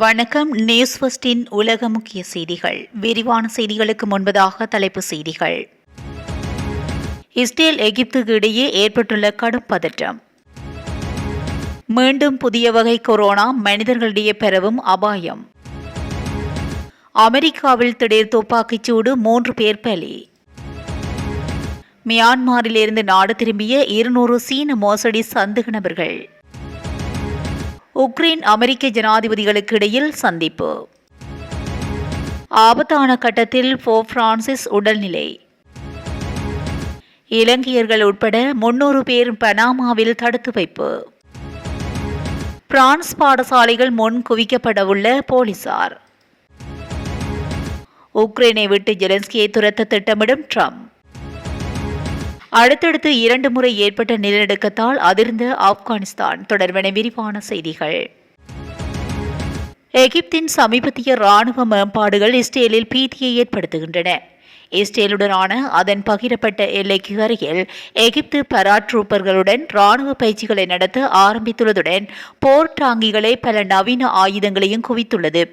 வணக்கம். நியூஸ் உலக முக்கிய செய்திகள். விரிவான செய்திகளுக்கு முன்பதாக தலைப்பு செய்திகள். இஸ்ரேல் எகிப்துக்கு இடையே ஏற்பட்டுள்ள கடும் பதற்றம். மீண்டும் புதிய வகை கொரோனா மனிதர்களிடையே பெறவும் அபாயம். அமெரிக்காவில் திடீர் துப்பாக்கிச் சூடு மூன்று பேர் பலி. மியான்மரிலிருந்து நாடு திரும்பிய இருநூறு சீன மோசடி சந்தேக நபர்கள். உக்ரைன் அமெரிக்க ஜனாதிபதிகளுக்கு இடையில் சந்திப்பு. ஆபத்தான கட்டத்தில் போ பிரான்சிஸ் உடல்நிலை. இலங்கையர்கள் உட்பட முன்னூறு பேர் பனாமாவில் தடுத்து வைப்பு. பிரான்ஸ் பாடசாலைகள் முன் குவிக்கப்படவுள்ள போலீசார். உக்ரைனை விட்டு ஜெலன்ஸ்கியை துரத்த திட்டமிடும் ட்ரம்ப். அடுத்தடுத்து இரண்டு முறை ஏற்பட்ட நிலநடுக்கத்தால் அதிர்ந்த ஆப்கானிஸ்தான். தொடர்பான விரிவான செய்திகள். எகிப்தின் சமீபத்திய ராணுவ மேம்பாடுகள் இஸ்ரேலில் பீதியை ஏற்படுத்துகின்றன. இஸ்ரேலுடனான அதன் பகிரப்பட்ட எல்லைக்கு அருகில் எகிப்து பராட்ரூப்பர்களுடன் ராணுவ பயிற்சிகளை நடத்த ஆரம்பித்துள்ளதுடன் போர் டாங்கிகளை பல நவீன ஆயுதங்களையும் குவித்துள்ளது.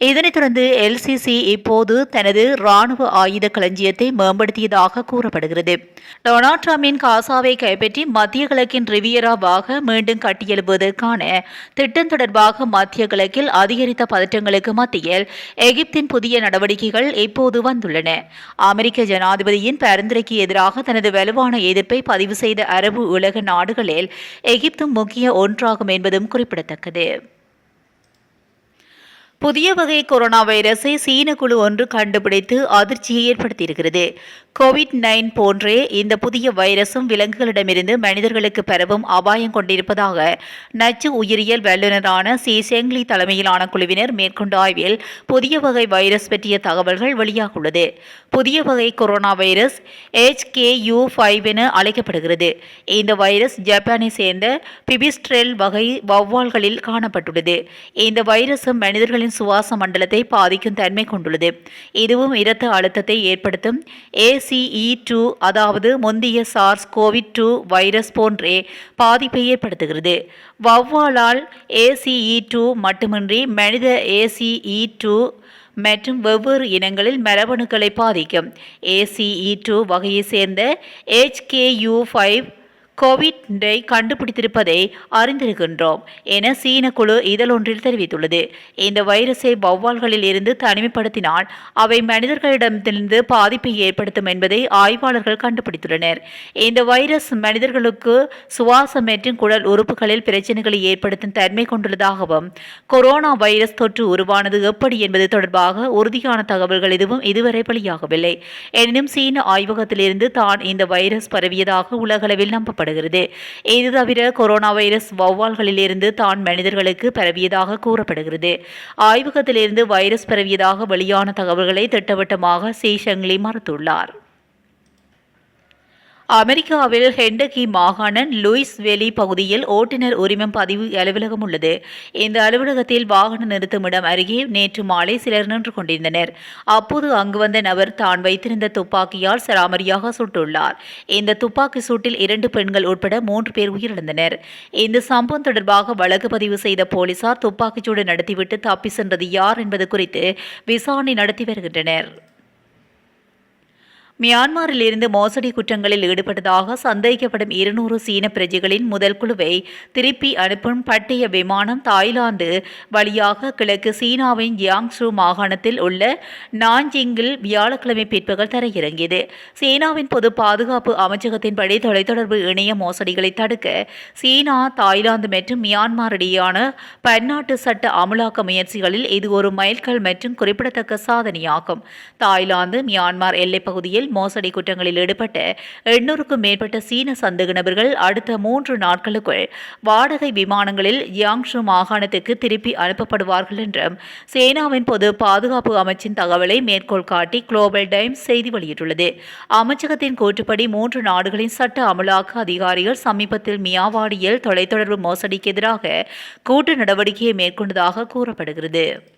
இதனைத் தொடர்ந்து எல்சிசி இப்போது தனது ராணுவ ஆயுத களஞ்சியத்தை மேம்படுத்தியதாக கூறப்படுகிறது. டொனால்ட் ட்ரம்பின் காசாவை கைப்பற்றி மத்திய கிழக்கின் ரிவியராவாக மீண்டும் கட்டியெழுப்புவதற்கான திட்டம் தொடர்பாக மத்திய கிழக்கில் அதிகரித்த பதற்றங்களுக்கு மத்தியில் எகிப்தின் புதிய நடவடிக்கைகள் இப்போது வந்துள்ளன. அமெரிக்க ஜனாதிபதியின் பரிந்துரைக்கு எதிராக தனது வலுவான எதிர்ப்பை பதிவு செய்த அரபு உலக நாடுகளில் எகிப்தும் முக்கிய ஒன்றாகும் என்பதும் குறிப்பிடத்தக்கது. புதிய வகை கொரோனா வைரஸை சீன குழு ஒன்று கண்டுபிடித்து அதிர்ச்சியை ஏற்படுத்தியிருக்கிறது. கோவிட் நைன் போன்றே இந்த புதிய வைரஸும் விலங்குகளிடமிருந்து மனிதர்களுக்கு பரவும் அபாயம் கொண்டிருப்பதாக நச்சு உயிரியல் வல்லுநரான சி. செங்லி தலைமையிலான குழுவினர் மேற்கொண்ட ஆய்வில் புதிய வகை வைரஸ் பற்றிய தகவல்கள் வெளியாகுள்ளது புதிய வகை corona virus H K U five என அழைக்கப்படுகிறது. இந்த வைரஸ் ஜப்பானை சேர்ந்த பிபிஸ்ட்ரெல் வகை வௌவால்களில் காணப்பட்டுள்ளது. இந்த வைரஸும் மனிதர்களின் சுவாச மண்டலத்தை பாதிக்கும் தன்மை கொண்டுள்ளது. இதுவும் இரத்த அழுத்தத்தை ஏற்படுத்தும் ஏசிஇ டூ அதாவது முந்தைய சார்ஸ் கோவிட் டூ வைரஸ் போன்றே பாதிப்பை ஏற்படுத்துகிறது. வௌவாலால் ஏசிஇ டூ மட்டுமின்றி மனித ஏசிஇ டூ மற்றும் வெவ்வேறு இனங்களில் மரபணுக்களை பாதிக்கும். ஏசிஇ டூ வகையைச் சேர்ந்த ஹெச்கேயூ ஃபைவ் கோவிட்டை கண்டுபிடித்திருப்பதை அறிந்திருக்கின்றோம் என சீன குழு இதழொன்றில் தெரிவித்துள்ளது. இந்த வைரஸை வௌவால்களில் இருந்து தனிமைப்படுத்தினால் அவை மனிதர்களிடமிருந்து பாதிப்பை ஏற்படுத்தும் என்பதை ஆய்வாளர்கள் கண்டுபிடித்துள்ளனர். இந்த வைரஸ் மனிதர்களுக்கு சுவாசம் மற்றும் குடல் உறுப்புகளில் பிரச்சனைகளை ஏற்படுத்தும் தன்மை கொண்டுள்ளதாகவும் கொரோனா வைரஸ் தொற்று உருவானது எப்படி என்பது தொடர்பாக உறுதியான தகவல்கள் எதுவும் இதுவரை வெளியாகவில்லை. எனினும் சீன ஆய்வகத்திலிருந்து தான் இந்த வைரஸ் பரவியதாக உலகளவில் கூறப்படுகிறது இது தவிர கொரோனா வைரஸ் வௌவால்களிலிருந்து தான் மனிதர்களுக்கு பரவியதாக கூறப்படுகிறது. ஆய்வகத்திலிருந்து வைரஸ் பரவியதாக வெளியான தகவல்களை திட்டவட்டமாக சி மறுத்துள்ளார். அமெரிக்காவில் ஹெண்டகி மாகாணன் லூயிஸ் வெலி பகுதியில் ஓட்டுநர் உரிமம் பதிவு அலுவலகம் உள்ளது. இந்த அலுவலகத்தில் வாகன நிறுத்துமிடம் அருகே நேற்று மாலை சிலர் நின்று கொண்டிருந்தனர். அப்போது அங்கு வந்த நபர் தான் வைத்திருந்த துப்பாக்கியால் சராமரியாக சுட்டுள்ளார். இந்த துப்பாக்கி சூட்டில் இரண்டு பெண்கள் உட்பட மூன்று பேர் உயிரிழந்தனர். இந்த சம்பவம் தொடர்பாக வழக்கு பதிவு செய்த போலீசார் துப்பாக்கிச்சூடு நடத்திவிட்டு தப்பி சென்றது யார் என்பது குறித்து விசாரணை நடத்தி வருகின்றனர். மியான்மரில் இருந்து மோசடி குற்றங்களில் ஈடுபட்டதாக சந்தேகிக்கப்படும் இருநூறு சீன பிரஜைகளின் முதல் குழுவை திருப்பி அனுப்பும் பட்டய விமானம் தாய்லாந்து வழியாக கிழக்கு சீனாவின் ஜியாங்சு மாகாணத்தில் உள்ள நாஞ்சிங்கில் வியாழக்கிழமை பிற்பகல் தரையிறங்கியது. சீனாவின் பொது பாதுகாப்பு அமைச்சகத்தின்படி தொலைத்தொடர்பு இணைய மோசடிகளை தடுக்க சீனா தாய்லாந்து மற்றும் மியான்மர் இடையேயான பன்னாட்டு சட்ட அமலாக்க முயற்சிகளில் இது ஒரு மைல்கல் மற்றும் குறிப்பிடத்தக்க சாதனையாகும். தாய்லாந்து மியான்மர் எல்லைப் பகுதியில் மோசடி குற்றங்களில் ஈடுபட்ட எண்ணூறுக்கும் மேற்பட்ட சீன சந்தேக நபர்கள் அடுத்த மூன்று நாட்களுக்குள் வாடகை விமானங்களில் யாங்ஷு மாகாணத்துக்கு திருப்பி அனுப்பப்படுவார்கள் என்றும் சேனாவின் பொது பாதுகாப்பு அமைச்சின் தகவலை மேற்கோள் காட்டி குளோபல் டைம்ஸ் செய்தி வெளியிட்டுள்ளது. அமைச்சகத்தின் கூற்றுப்படி மூன்று நாடுகளின் சட்ட அமலாக்க அதிகாரிகள் சமீபத்தில் மியாவாடியில் தொலைத்தொடர்பு மோசடிக்கு எதிராக கூட்டு நடவடிக்கையை மேற்கொண்டதாக கூறப்படுகிறது.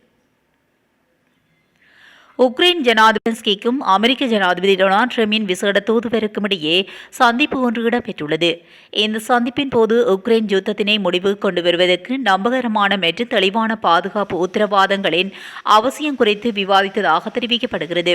உக்ரைன் ஜனாதிபதிக்கும் அமெரிக்க ஜனாதிபதி டொனால்ட் ட்ரம்பின் விசேட தூதுவருக்கும் இடையே சந்திப்பு ஒன்று இடம்பெற்றுள்ளது. இந்த சந்திப்பின் போது உக்ரைன் யுத்தத்தினை முடிவு கொண்டு வருவதற்கு நம்பகரமான மற்றும் தெளிவான பாதுகாப்பு உத்தரவாதங்களின் அவசியம் குறித்து விவாதித்ததாக தெரிவிக்கப்படுகிறது.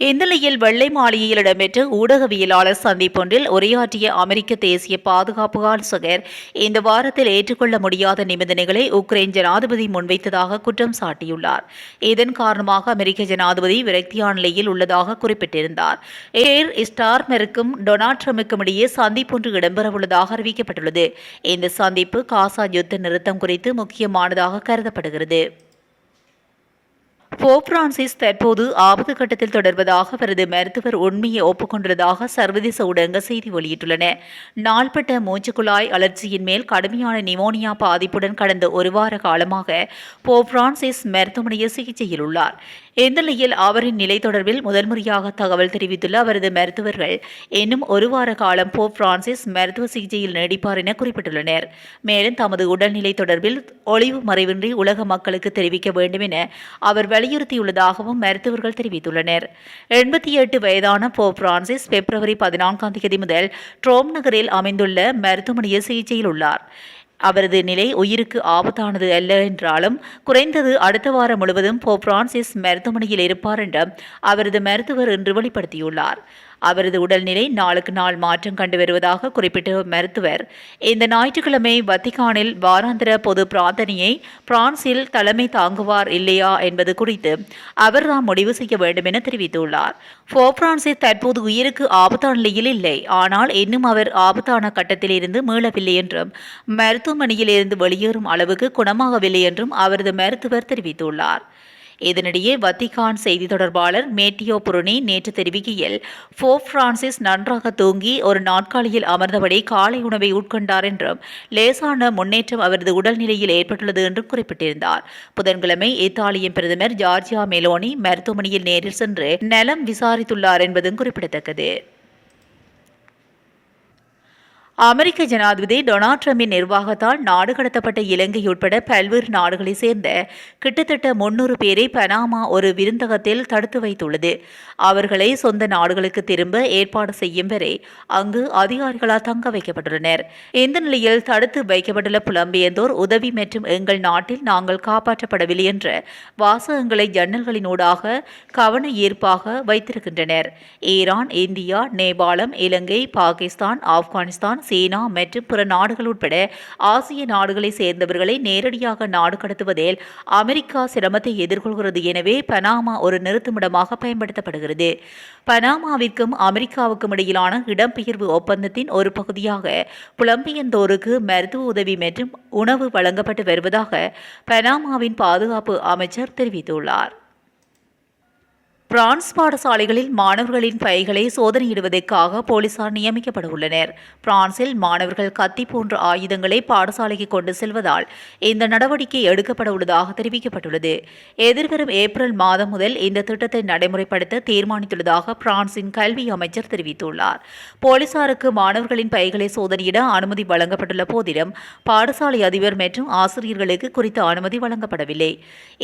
இந்நிலையில் வெள்ளை மாளிகையில் இடம்பெற்ற ஊடகவியலாளர் சந்திப்பொன்றில் உரையாற்றிய அமெரிக்க தேசிய பாதுகாப்பு ஆலோசகர் இந்த வாரத்தில் ஏற்றுக்கொள்ள முடியாத நிபந்தனைகளை உக்ரைன் ஜனாதிபதி முன்வைத்ததாக குற்றம் சாட்டியுள்ளார். இதன் காரணமாக அமெரிக்க ஜனாதிபதி விரக்தியான நிலையில் உள்ளதாக குறிப்பிட்டிருந்தார். ஏர் ஸ்டார்மருக்கும் டொனால்ட் ட்ரம்புக்கும் இடையே சந்திப்பொன்று இடம்பெறவுள்ளதாக அறிவிக்கப்பட்டுள்ளது. இந்த சந்திப்பு காசா யுத்த நிறுத்தம் குறித்து முக்கியமானதாக கருதப்படுகிறது. போப் பிரான்சிஸ் தற்போது ஆபத்து கட்டத்தில் தொடர்வதாக அவரது மருத்துவர் உண்மையை ஒப்புக்கொண்டுள்ளதாக சர்வதேச ஊடகங்கள் செய்தி வெளியிட்டுள்ளன. நாள்பட்ட மூச்சுக்குழாய் அலர்ச்சியின் மேல் கடுமையான நிமோனியா பாதிப்புடன் கடந்த ஒரு வார காலமாக போப் பிரான்சிஸ் மருத்துவமனையில் சிகிச்சையில் உள்ளார். இந்நிலையில் அவரின் நிலை தொடர்பில் முதன்முறையாக தகவல் தெரிவித்துள்ள அவரது மருத்துவர்கள் இன்னும் ஒரு வார காலம் போப் பிரான்சிஸ் மருத்துவ சிகிச்சையில் நீடிப்பார் என குறிப்பிட்டுள்ளனர். மேலும் தமது உடல்நிலை தொடர்பில் ஒளிவு மறைவின்றி உலக மக்களுக்கு தெரிவிக்க வேண்டும் என அவர் வலியுறுத்தியுள்ளதாகவும் மருத்துவர்கள் தெரிவித்துள்ளனர். எண்பத்தி எட்டு வயதான போப் பிரான்சிஸ் பிப்ரவரி பதினான்காம் தேதி முதல் ட்ரோம் நகரில் அமைந்துள்ள மருத்துவமனையில் சிகிச்சையில் உள்ளார். அவரது நிலை உயிருக்கு ஆபத்தானது அல்ல என்றாலும் குறைந்தது அடுத்த வாரம் முழுவதும் போ பிரான்சிஸ் மருத்துவமனையில் இருப்பார் என்று அவரது மருத்துவர் இன்று வெளிப்படுத்தியுள்ளார். அவரது உடல்நிலை நாளுக்கு நாள் மாற்றம் கண்டு வருவதாக குறிப்பிட்ட மருத்துவர். இந்த ஞாயிற்றுக்கிழமை வத்திகானில் வாராந்திர பொது பிரார்த்தனையை பிரான்சில் தலைமை தாங்குவார் இல்லையா என்பது குறித்து அவர்தான் முடிவு செய்ய வேண்டும் என தெரிவித்துள்ளார். ஃபோ பிரான்சிஸ் தற்போது உயிருக்கு ஆபத்தான நிலையில் இல்லை. ஆனால் இன்னும் அவர் ஆபத்தான கட்டத்தில் இருந்து மீளவில்லை என்றும் மருத்துவமனையில் இருந்து வெளியேறும் அளவுக்கு குணமாகவில்லை என்றும் அவரது மருத்துவர் தெரிவித்துள்ளார். இதனிடையே வத்திகான் செய்தி தொடர்பாளர் மேட்டியோ புருனி நேற்று தெரிவிக்கையில் போப் பிரான்சிஸ் நன்றாக தூங்கி ஒரு நாட்காலியில் அமர்ந்தபடி காலை உணவை உட்கொண்டார் என்றும் லேசான முன்னேற்றம் அவரது உடல்நிலையில் ஏற்பட்டுள்ளது என்றும் குறிப்பிட்டிருந்தார். புதன்கிழமை இத்தாலியின் பிரதமர் ஜார்ஜியா மெலோனி மருத்துவமனையில் நேரில் சென்று நலம் விசாரித்துள்ளார் என்பதும் குறிப்பிடத்தக்கது. அமெரிக்க ஜனாதிபதி டொனால்ட் ட்ரம்பின் நிர்வாகத்தால் நாடு கடத்தப்பட்ட இலங்கை உட்பட பல்வேறு நாடுகளைச் சேர்ந்த கிட்டத்தட்ட முன்னூறு பேரை பனாமா ஒரு விருந்தகத்தில் தடுத்து வைத்துள்ளது. அவர்களை சொந்த நாடுகளுக்கு திரும்ப ஏற்பாடு செய்யும் வரை அங்கு அதிகாரிகளால் தங்க வைக்கப்பட்டுள்ளனர். இந்த நிலையில் தடுத்து வைக்கப்பட்டுள்ள புலம்பெயர்ந்தோர் உதவி மற்றும் எங்கள் நாட்டில் நாங்கள் காப்பாற்றப்படவில்லை என்ற வாசகங்களை ஜன்னல்களினூடாக கவன ஈர்ப்பாக வைத்திருக்கின்றனர். ஈரான் இந்தியா நேபாளம் இலங்கை பாகிஸ்தான் ஆப்கானிஸ்தான் சீனா மற்றும் பிற நாடுகள் உட்பட ஆசிய நாடுகளை சேர்ந்தவர்களை நேரடியாக நாடு கடத்துவதில் அமெரிக்கா சிரமத்தை எதிர்கொள்கிறது. எனவே பனாமா ஒரு நிறுத்துமிடமாக பயன்படுத்தப்படுகிறது. பனாமாவிற்கும் அமெரிக்காவுக்கும் இடையிலான இடம்பெயர்வு ஒப்பந்தத்தின் ஒரு பகுதியாக புலம்பெயர்ந்தோருக்கு மருத்துவ உதவி மற்றும் உணவு வழங்கப்பட்டு வருவதாக பனாமாவின் பாதுகாப்பு அமைச்சர் தெரிவித்துள்ளார். பிரான்ஸ் பாடசாலைகளில் மாணவர்களின் பைகளை சோதனையிடுவதற்காக போலீசார் நியமிக்கப்பட உள்ளனர் பிரான்சில் மாணவர்கள் கத்தி போன்ற ஆயுதங்களை பாடசாலைக்கு கொண்டு செல்வதால் இந்த நடவடிக்கை எடுக்கப்பட உள்ளதாக தெரிவிக்கப்பட்டுள்ளது. எதிர்வரும் ஏப்ரல் மாதம் முதல் இந்த திட்டத்தை நடைமுறைப்படுத்த தீர்மானித்துள்ளதாக பிரான்சின் கல்வி அமைச்சர் தெரிவித்துள்ளார். போலீசாருக்கு மாணவர்களின் பைகளை சோதனையிட அனுமதி வழங்கப்பட்டுள்ள போதிலும் பாடசாலை அதிபர் மற்றும் ஆசிரியர்களுக்கு குறித்த அனுமதி வழங்கப்படவில்லை.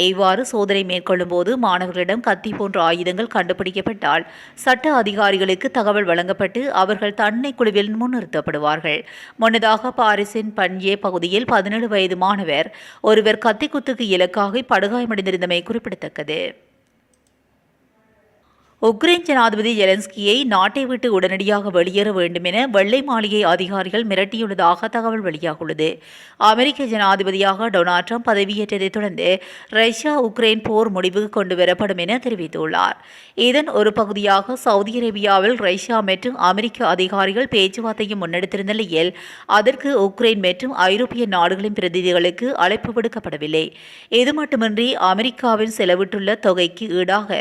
இவ்வாறு சோதனை மேற்கொள்ளும் போது மாணவர்களிடம் கத்தி போன்ற ஆயுதங்கள் கண்டுபிடிக்கப்பட்டால் சட்ட அதிகாரிகளுக்கு தகவல் வழங்கப்பட்டு அவர்கள் தன்னை குழுவில் முன்னிறுத்தப்படுவார்கள். முன்னதாக பாரிஸின் பன்யே பகுதியில் பதினேழு வயது மாணவர் ஒருவர் கத்திக்குத்துக்கு இலக்காக படுகாயமடைந்திருந்தமை குறிப்பிடத்தக்கது. உக்ரைன் ஜனாதிபதி ஜெலன்ஸ்கியை நாட்டை விட்டு உடனடியாக வெளியேற வேண்டும் என வெள்ளை மாளிகை அதிகாரிகள் மிரட்டியுள்ளதாக தகவல் வெளியாகியுள்ளது அமெரிக்க ஜனாதிபதியாக டொனால்ட் ட்ரம்ப் பதவியேற்றதைத் தொடர்ந்து ரஷ்யா உக்ரைன் போர் முடிவுக்கு கொண்டு வரப்படும் என தெரிவித்துள்ளார். இதன் ஒரு பகுதியாக சவுதி அரேபியாவில் ரஷ்யா மற்றும் அமெரிக்க அதிகாரிகள் பேச்சுவார்த்தையும் முன்னெடுத்திருந்த நிலையில் அதற்கு உக்ரைன் மற்றும் ஐரோப்பிய நாடுகளின் பிரதிநிதிகளுக்கு அழைப்பு விடுக்கப்படவில்லை. இது மட்டுமின்றி அமெரிக்காவின் செலவிட்டுள்ள தொகைக்கு ஈடாக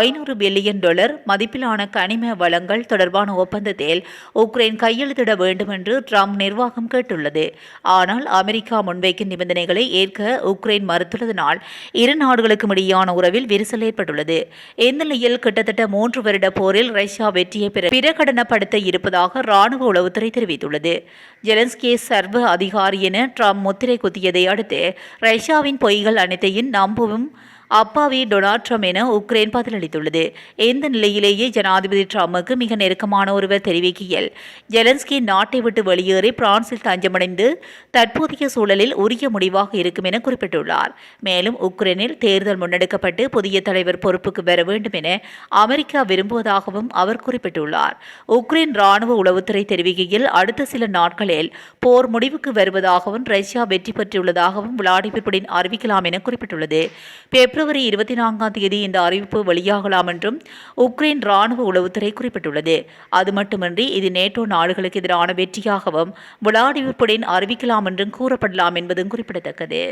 ஐநூறு பில்லியன் பில்லியன் டாலர் மதிப்பிலான கனிம வளங்கள் தொடர்பான ஒப்பந்தத்தில் உக்ரைன் கையெழுத்திட வேண்டும் என்று ட்ரம்ப் நிர்வாகம் கேட்டுள்ளது. ஆனால் அமெரிக்கா முன்வைக்கும் நிபந்தனைகளை ஏற்க உக்ரைன் மறுத்துள்ளதனால் இரு நாடுகளுக்கும் இடையான உறவில் விரிசல் ஏற்பட்டுள்ளது. இந்நிலையில் கிட்டத்தட்ட மூன்று வருட போரில் ரஷ்யா வெற்றியை பெற பிரகடனப்படுத்த இருப்பதாக ராணுவ உளவுத்துறை தெரிவித்துள்ளது. ஜெலன்ஸ்கே சர்வ அதிகாரி என ட்ரம்ப் முத்திரை குத்தியதை அடுத்து ரஷ்யாவின் பொய்கள் அனைத்தையும் நம்பவும் அப்பாவி டொனால்ட் ட்ரம்ப் என உக்ரைன் பதிலளித்துள்ளது. இந்த நிலையிலேயே ஜனாதிபதி ட்ரம்புக்கு மிக நெருக்கமான ஒருவர் தெரிவிக்கையில் ஜெலன்ஸ்கி நாட்டை விட்டு வெளியேறி பிரான்சில் தஞ்சமடைந்து தற்போதைய சூழலில் உரிய முடிவாக இருக்கும் என குறிப்பிட்டுள்ளார். மேலும் உக்ரைனில் தேர்தல் முன்னெடுக்கப்பட்டு புதிய தலைவர் பொறுப்புக்கு வர வேண்டும் என அமெரிக்கா விரும்புவதாகவும் அவர் குறிப்பிட்டுள்ளார். உக்ரைன் ராணுவ உளவுத்துறை தெரிவிக்கையில் அடுத்த சில நாட்களில் போர் முடிவுக்கு வருவதாகவும் ரஷ்யா வெற்றி பெற்றுள்ளதாகவும் விளாடிமிர் புடின் அறிவிக்கலாம் என குறிப்பிட்டுள்ளது. பிப்ரவரி இருபத்தி நான்காம் தேதி இந்த அறிவிப்பு வெளியாகலாம் என்றும் உக்ரைன் ராணுவ உளவுத்துறை குறிப்பிட்டுள்ளது. அது மட்டுமின்றி இது நேட்டோ நாடுகளுக்கு எதிரான வெற்றியாகவும் விளாடிமிர் புடின் அறிவிக்கலாம் என்றும் கூறப்படலாம் என்பதும் குறிப்பிடத்தக்கது.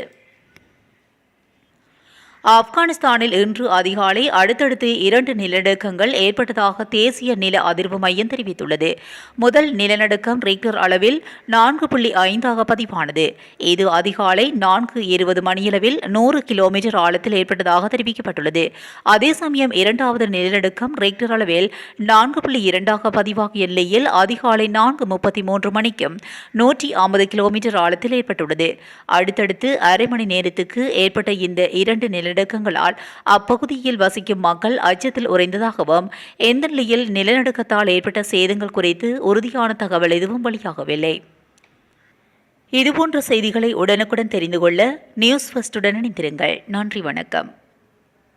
ஆப்கானிஸ்தானில் இன்று அதிகாலை அடுத்தடுத்து இரண்டு நிலநடுக்கங்கள் ஏற்பட்டதாக தேசிய நில அதிர்வு மையம் தெரிவித்துள்ளது. முதல் நிலநடுக்கம் ரிக்டர் அளவில் நான்கு புள்ளி ஐந்தாக பதிவானது. இது அதிகாலை நான்கு இருபது மணியளவில் நூறு கிலோமீட்டர் ஆழத்தில் ஏற்பட்டதாக தெரிவிக்கப்பட்டுள்ளது. அதே சமயம் இரண்டாவது நிலநடுக்கம் ரிக்டர் அளவில் நான்கு புள்ளி இரண்டாக பதிவாகிய நிலையில் அதிகாலை நான்கு முப்பத்தி மூன்று மணிக்கும் நூற்றி ஐம்பது கிலோமீட்டர் ஆழத்தில் ஏற்பட்டுள்ளது. அடுத்தடுத்து அரை மணி நேரத்துக்கு ஏற்பட்ட இந்த இரண்டு நில நிலநடுக்கங்களால் அப்பகுதியில் வசிக்கும் மக்கள் அச்சத்தில் உறைந்ததாகவும் எந்த நிலையில் நிலநடுக்கத்தால் ஏற்பட்ட சேதங்கள் குறித்து உறுதியான தகவல் எதுவும் வெளியாகவில்லை. இதுபோன்ற செய்திகளை உடனுக்குடன் தெரிந்து கொள்ள நியூஸ் ஃபர்ஸ்டுடன் இணைந்திருங்கள். நன்றி வணக்கம்.